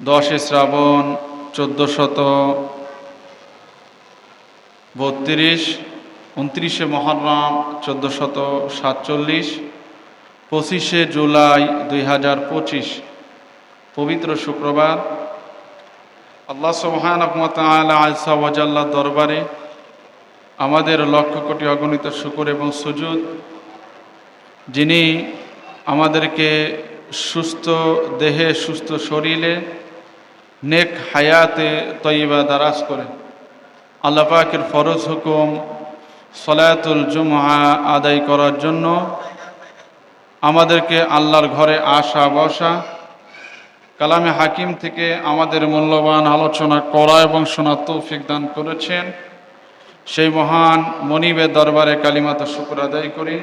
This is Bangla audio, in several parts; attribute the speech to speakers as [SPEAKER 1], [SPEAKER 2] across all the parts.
[SPEAKER 1] দশে শ্রাবণ, চোদ্দোশত বত্রিশ, উনত্রিশে মহরম, চোদ্দোশত সাতচল্লিশ, পঁচিশে জুলাই দুই হাজার পঁচিশ। পবিত্র শুক্রবার। আল্লাহ সুবহান আলসা ওয়াজাল্লাহ দরবারে আমাদের লক্ষ কোটি অগণিত শুকুর এবং সুজুদ, যিনি আমাদেরকে সুস্থ দেহে, সুস্থ শরীরে নেক হায়াতে তৈবা দারাজ করে আল্লাহ পাকের ফরজ হুকুম সলায়াতুল জুমা আদায় করার জন্য আমাদেরকে আল্লাহর ঘরে আসা বসা, কালামে হাকিম থেকে আমাদের মূল্যবান আলোচনা করা এবং শোনার তৌফিক দান করেছেন। সেই মহান মনিবের দরবারে কালিমাত শুক্র আদায় করি।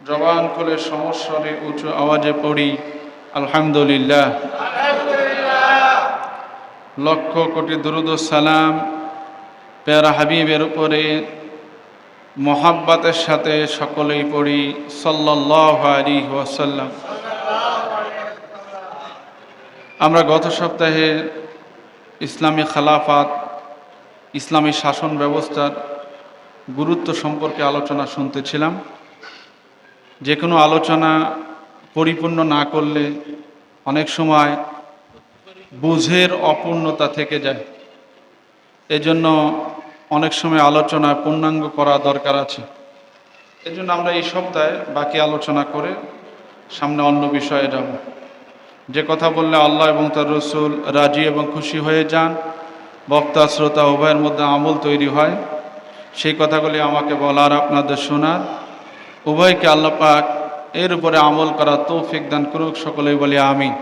[SPEAKER 1] জবান খুলে সমস্বরে উঁচু আওয়াজে পড়ি, আলহামদুলিল্লাহ। লক্ষ কোটি দুরুদ সালাম পেয়ারা হাবিবের উপরে মহাব্বাতের সাথে সকলেই পড়ি সাল্লাহ আলী ওয়াসাল্লাম। আমরা গত সপ্তাহে ইসলামী খালাফাত, ইসলামী শাসন ব্যবস্থার গুরুত্ব সম্পর্কে আলোচনা শুনতেছিলাম। যে কোনো আলোচনা পরিপূর্ণ না করলে অনেক সময় বুঝের অপূর্ণতা থেকে যায়। এজন্য অনেক সময় আলোচনা পূর্ণাঙ্গ করা দরকার আছে। এজন্য আমরা এই সপ্তাহে বাকি আলোচনা করে সামনে অন্য বিষয়ে যাব। যে কথা বললে আল্লাহ এবং তার রসুল রাজি এবং খুশি হয়ে যান। বক্তা, শ্রোতা উভয়ের মধ্যে আমল তৈরি হয়। সেই কথাগুলি আমাকে বলার, আপনাদের শোনার। উভয়কে আল্লাহ পাক এর উপরে আমল করা তৌফিক দান করুক, সকলেই বলি আমি